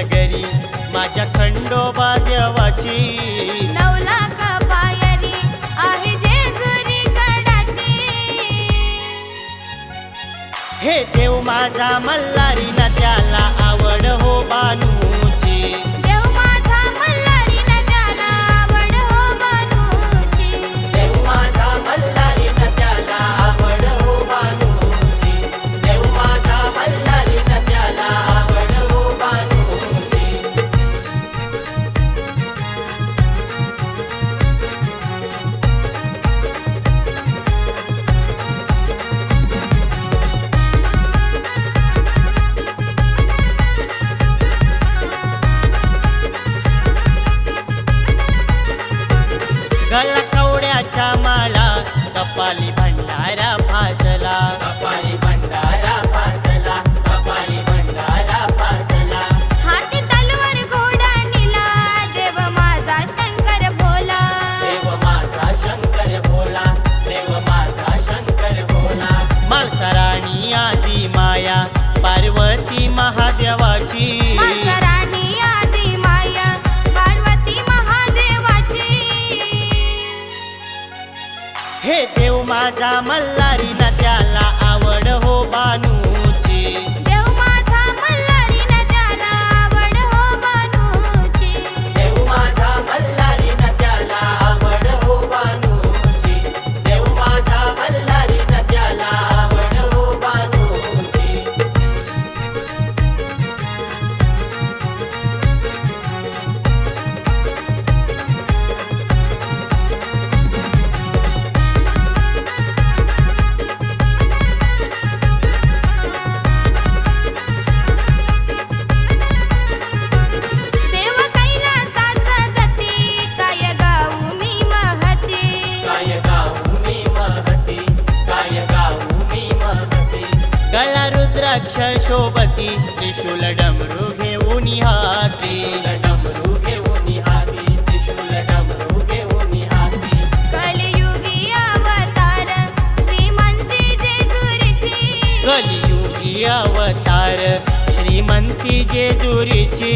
नगरी माझ्या खंडोबा देवाची पायरी आहे हे देव माझा मल्ला कपाली भंडारा फासला. कपाली भंडारा फासला कपाली भंडारा फासला. हाती तलवार घोडा निला देव माझा शंकर भोला देव माझा शंकर भोला देव माझा शंकर भोला आदी माया पार्वती महादेवाची. हे देव माझा मल्हारी ना त्याला शोभती त्रिशूल डमरू घेऊन हाती डमरू घेऊन हाती त्रिशूल डमरू घेऊन हाती कलियुगी अवतार श्रीमंती जेजुरीची. कलियुगी अवतार श्रीमंती जेजुरीची.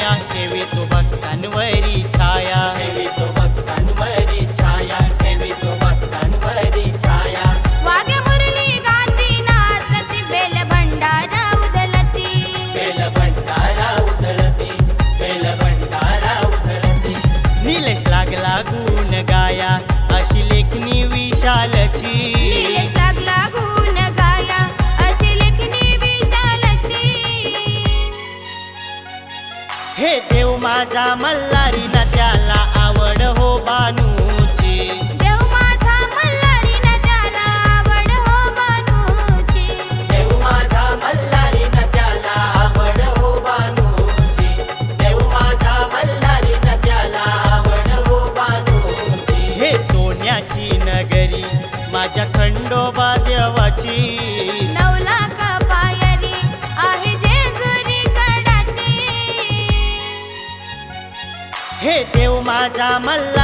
खंडेराया ठेवी तो भक्तांवरी छाया. ठेवी तो भक्तांवरी छाया ठेवी तो भक्तांवरी छाया. वाघ्य मुरली गाती नाचती बेल भंडारा उदलती बेल भंडारा उधळती बेल भंडारा नीलेश लागला गुण गाया. हे देव माझा मल्हारी ना त्याला आवड हो बानूची गडाची हे देव माझा मल्हारी